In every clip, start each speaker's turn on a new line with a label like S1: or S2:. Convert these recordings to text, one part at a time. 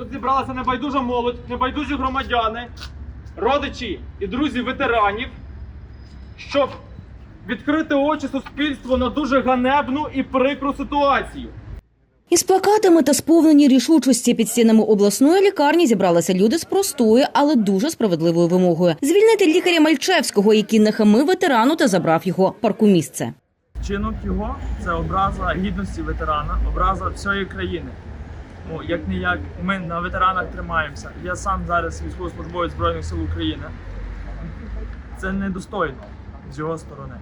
S1: Тут зібралася небайдужа молодь, небайдужі громадяни, родичі і друзі ветеранів, щоб відкрити очі суспільству на дуже ганебну і прикру ситуацію.
S2: Із плакатами та сповнені рішучості під стінами обласної лікарні зібралися люди з простою, але дуже справедливою вимогою звільнити лікаря Мальчевського, який нахамив ветерану та забрав його паркомісце.
S1: Вчинок його це образа гідності ветерана, образа всієї країни. Ну, як не як ми на ветеранах тримаємося. Я сам зараз військовослужбовець Збройних сил України. Це недостойно з його сторони.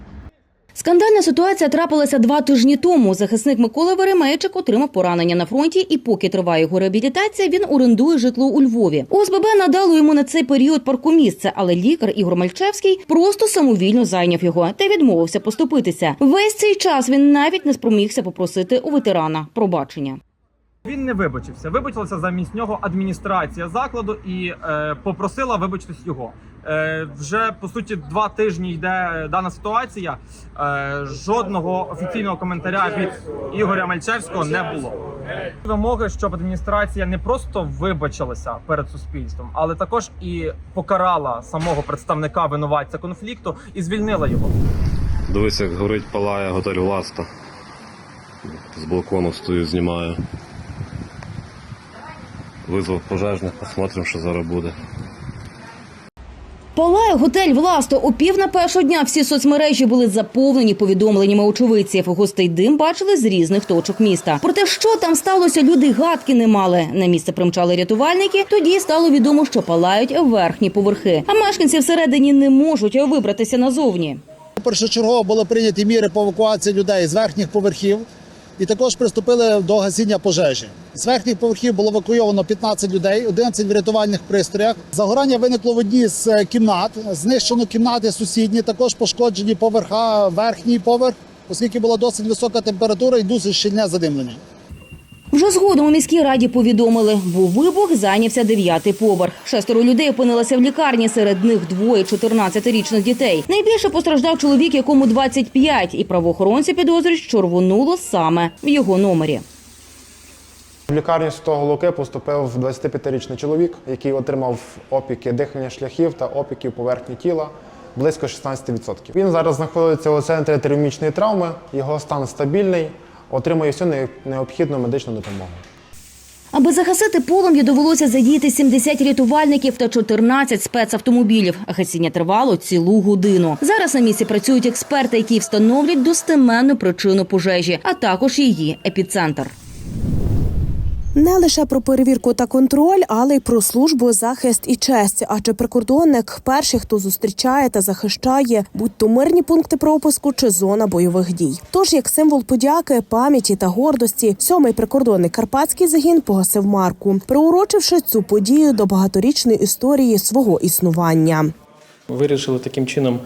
S2: Скандальна ситуація трапилася два тижні тому. Захисник Микола Веремейчик отримав поранення на фронті, і поки триває його реабілітація, він орендує житло у Львові. ОСББ надало йому на цей період паркомісце, але лікар Ігор Мальчевський просто самовільно зайняв його та відмовився поступитися. Весь цей час він навіть не спромігся попросити у ветерана пробачення.
S1: Він не вибачився. Вибачилася замість нього адміністрація закладу і е, попросила вибачитись його. Е, вже по суті два тижні йде е, дана ситуація. Е, жодного офіційного коментаря від Ігоря Мальчевського не було. Вимоги, щоб адміністрація не просто вибачилася перед суспільством, але також і покарала самого представника винуватця конфлікту і звільнила його.
S3: Дивись, як горить палає готель Власта. З балкону стою, знімаю. Визвав пожежних, посмотрим, що зараз буде.
S2: Палає готель Власто. О пів на першого дня всі соцмережі були заповнені повідомленнями очевидців. Гостей дим бачили з різних точок міста. Про те, що там сталося, люди гадки не мали. На місце примчали рятувальники. Тоді стало відомо, що палають верхні поверхи. А мешканці всередині не можуть вибратися назовні.
S4: Першочергово були прийняті міри по евакуації людей з верхніх поверхів і також приступили до гасіння пожежі. З верхніх поверхів було евакуйовано 15 людей, 11 в рятувальних пристроях. Загорання виникло в одній з е, кімнат. Знищено кімнати сусідні, також пошкоджені поверха, верхній поверх, оскільки була досить висока температура і дуже щільне задимлення.
S2: Вже згодом у міській раді повідомили, бо вибух зайнявся дев'ятий поверх. Шестеро людей опинилися в лікарні. Серед них двоє 14-річних дітей. Найбільше постраждав чоловік, якому 25, і правоохоронці підозрюють, що рвонуло саме в його номері.
S5: В лікарню Святого Луки поступив 25-річний чоловік, який отримав опіки дихальних шляхів та опіків поверхні тіла близько 16%. Він зараз знаходиться у центрі термічної травми, його стан стабільний, отримує всю необхідну медичну допомогу.
S2: Аби загасити полум'я, довелося задіяти 70 рятувальників та 14 спецавтомобілів. Гасіння тривало цілу годину. Зараз на місці працюють експерти, які встановлять достеменну причину пожежі, а також її епіцентр.
S6: Не лише про перевірку та контроль, але й про службу, захист і честь. Адже прикордонник перший, хто зустрічає та захищає, будь то мирні пункти пропуску чи зона бойових дій. Тож, як символ подяки, пам'яті та гордості, сьомий прикордонний карпатський загін погасив марку, приурочивши цю подію до багаторічної історії свого існування.
S7: Вирішили таким чином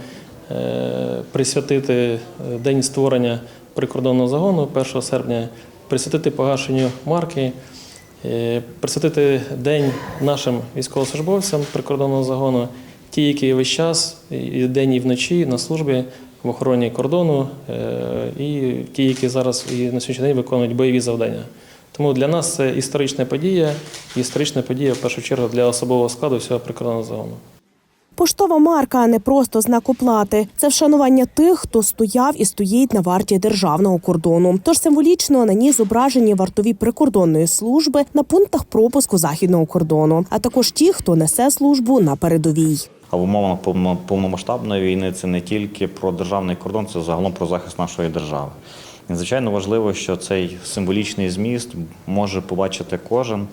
S7: е, присвятити е, день створення прикордонного загону 1 серпня, присвятити погашенню марки, присвятити день нашим військовослужбовцям прикордонного загону, ті, які весь час і день і вночі на службі в охороні кордону, е, і ті, які зараз і на сьогоднішній день виконують бойові завдання. Тому для нас це історична подія, історична подія в першу чергу для особового складу всього прикордонного загону.
S6: Поштова марка не просто знак оплати, це вшанування тих, хто стояв і стоїть на варті державного кордону. Тож символічно на ній зображені вартові прикордонної служби на пунктах пропуску західного кордону, а також ті, хто несе службу на передовій.
S8: А в умовах повно- повномасштабної війни це не тільки про державний кордон, це загалом про захист нашої держави. І, звичайно, важливо, що цей символічний зміст може побачити кожен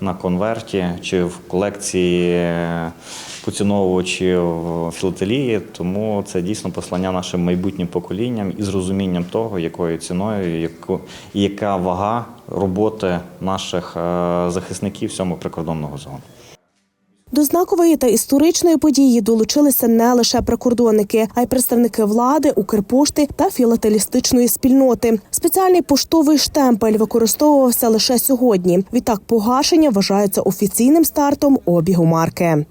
S8: на конверті чи в колекції е, поціновувачів філателії. Тому це дійсно послання нашим майбутнім поколінням і з розумінням того, якою ціною, яку, і яка вага роботи наших е, захисників сьомого прикордонного зону.
S6: До знакової та історичної події долучилися не лише прикордонники, а й представники влади, Укрпошти та філателістичної спільноти. Спеціальний поштовий штемпель використовувався лише сьогодні. Відтак погашення вважається офіційним стартом обігу марки.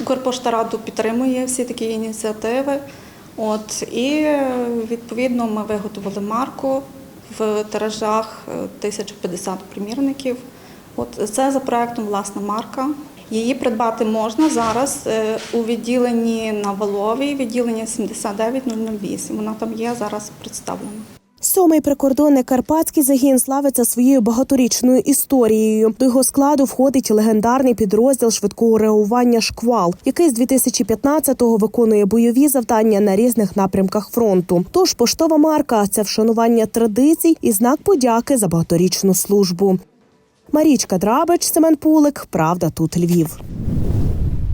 S9: Укрпошта Раду підтримує всі такі ініціативи. От, і відповідно ми виготовили марку в тиражах е, 1050 примірників. От це за проектом власна марка. Її придбати можна зараз е, у відділенні на Валовій, відділення 79008. Вона там є зараз представлена.
S10: Сьомий прикордонний карпатський загін славиться своєю багаторічною історією. До його складу входить легендарний підрозділ швидкого реагування Шквал, який з 2015-го виконує бойові завдання на різних напрямках фронту. Тож поштова марка це вшанування традицій і знак подяки за багаторічну службу. Марічка Драбич, Семен Пулик. Правда, тут Львів.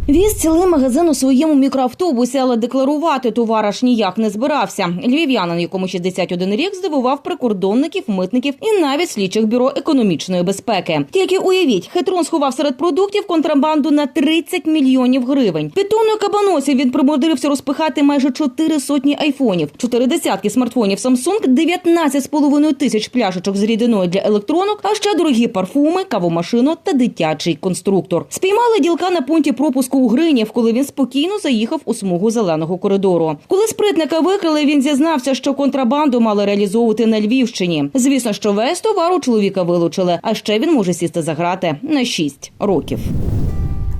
S2: Віз цілий магазин у своєму мікроавтобусі, але декларувати товар аж ніяк не збирався. Львів'янин, якому 61 рік, здивував прикордонників, митників і навіть слідчих бюро економічної безпеки. Тільки уявіть, хитрун сховав серед продуктів контрабанду на 30 мільйонів гривень. Під тонною кабаносів він примудрився розпихати майже чотири сотні айфонів, чотири десятки смартфонів Samsung, 19,5 тисяч пляшечок з рідиною для електронок, а ще дорогі парфуми, кавомашину та дитячий конструктор. Спіймали ділка на пункті пропуску у Гринів, коли він спокійно заїхав у смугу зеленого коридору. Коли спритника викрили, він зізнався, що контрабанду мали реалізовувати на Львівщині. Звісно, що весь товар у чоловіка вилучили, а ще він може сісти за грати на 6 років.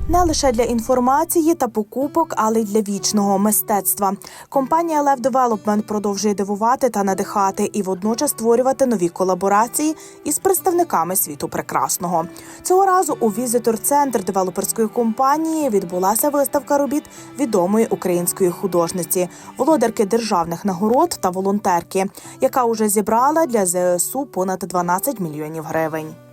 S10: Не лише для інформації та покупок, але й для вічного мистецтва. Компанія Lev Development продовжує дивувати та надихати і водночас створювати нові колаборації із представниками світу прекрасного. Цього разу у візитор-центр девелоперської компанії відбулася виставка робіт відомої української художниці, володарки державних нагород та волонтерки, яка уже зібрала для ЗСУ понад 12 мільйонів гривень.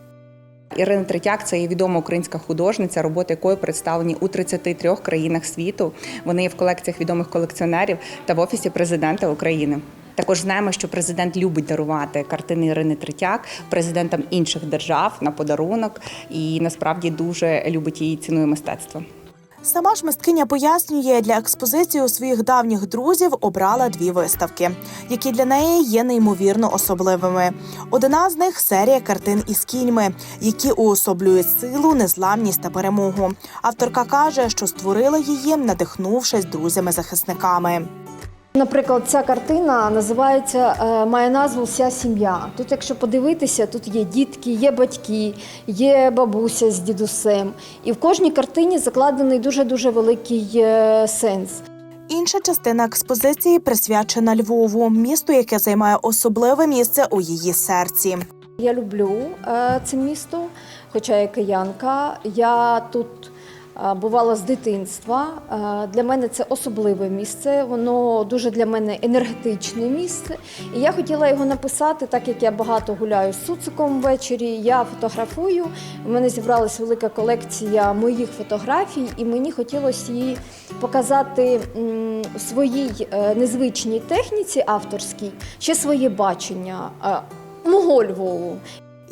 S11: Ірина Третяк це є відома українська художниця, роботи якої представлені у 33 країнах світу. Вони є в колекціях відомих колекціонерів та в офісі президента України. Також знаємо, що президент любить дарувати картини Ірини Третяк президентам інших держав на подарунок і насправді дуже любить її цінує мистецтво.
S10: Сама ж мисткиня пояснює, для експозиції у своїх давніх друзів обрала дві виставки, які для неї є неймовірно особливими. Одна з них серія картин із кіньми, які уособлюють силу, незламність та перемогу. Авторка каже, що створила її, надихнувшись друзями-захисниками.
S5: Наприклад, ця картина називається е, має назву Вся сім'я. Тут, якщо подивитися, тут є дітки, є батьки, є бабуся з дідусем. І в кожній картині закладений дуже дуже великий е, сенс.
S10: Інша частина експозиції присвячена Львову, місту, яке займає особливе місце у її серці.
S5: Я люблю е, це місто, хоча я киянка. Я тут бувала з дитинства. Для мене це особливе місце. Воно дуже для мене енергетичне місце. І я хотіла його написати, так як я багато гуляю з суциком ввечері. Я фотографую. У мене зібралась велика колекція моїх фотографій, і мені хотілося її показати в своїй е, незвичній техніці авторській, ще своє бачення. е, Мого Львову.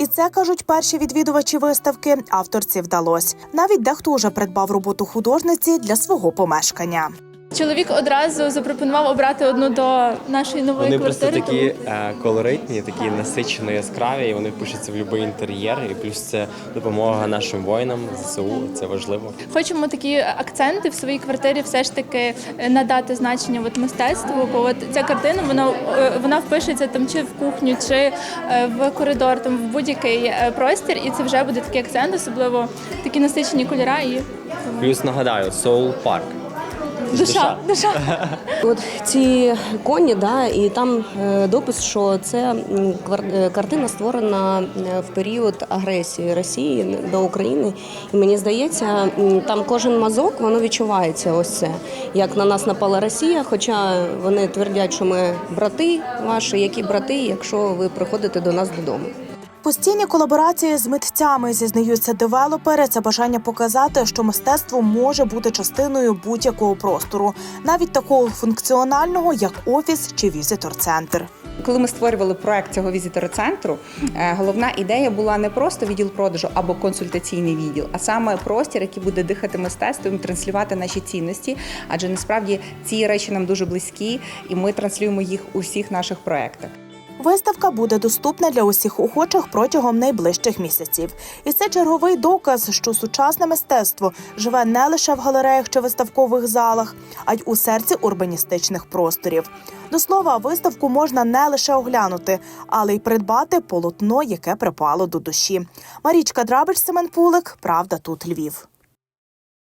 S10: І це кажуть перші відвідувачі виставки. Авторці вдалось. Навіть дехто уже придбав роботу художниці для свого помешкання.
S12: Чоловік одразу запропонував обрати одну до нашої нової
S13: Вони просто такі е, колоритні, такі насичено яскраві, і вони впишуться в будь-який інтер'єр. І плюс це допомога нашим воїнам ЗСУ. Це важливо.
S12: хочемо такі акценти в своїй квартирі все ж таки е, надати значення от мистецтву. Бо от ця картина вона е, вона впишеться там чи в кухню, чи е, в коридор, там в будь-який простір, і це вже буде такий акцент, особливо такі насичені кольора і
S13: Плюс нагадаю, Soul Park.
S12: Душа. душа.
S14: От ці коні, да, і там е, допис, що це е, картина створена е, в період агресії Росії до України. І мені здається, там кожен мазок воно відчувається. Ось це як на нас напала Росія. Хоча вони твердять, що ми брати ваші, які брати, якщо ви приходите до нас додому.
S10: Постійні колаборації з митцями зізнаються девелопери. Це бажання показати, що мистецтво може бути частиною будь-якого простору, навіть такого функціонального, як офіс чи візитор-центр.
S11: Коли ми створювали проект цього візитора-центру, е, головна ідея була не просто відділ продажу або консультаційний відділ, а саме простір, який буде дихати мистецтвом, транслювати наші цінності. Адже насправді ці речі нам дуже близькі, і ми транслюємо їх у всіх наших проектах.
S10: Виставка буде доступна для усіх охочих протягом найближчих місяців. І це черговий доказ, що сучасне мистецтво живе не лише в галереях чи виставкових залах, а й у серці урбаністичних просторів. До слова, виставку можна не лише оглянути, але й придбати полотно, яке припало до душі. Марічка Драбич, Семен Пулик, Правда, тут Львів.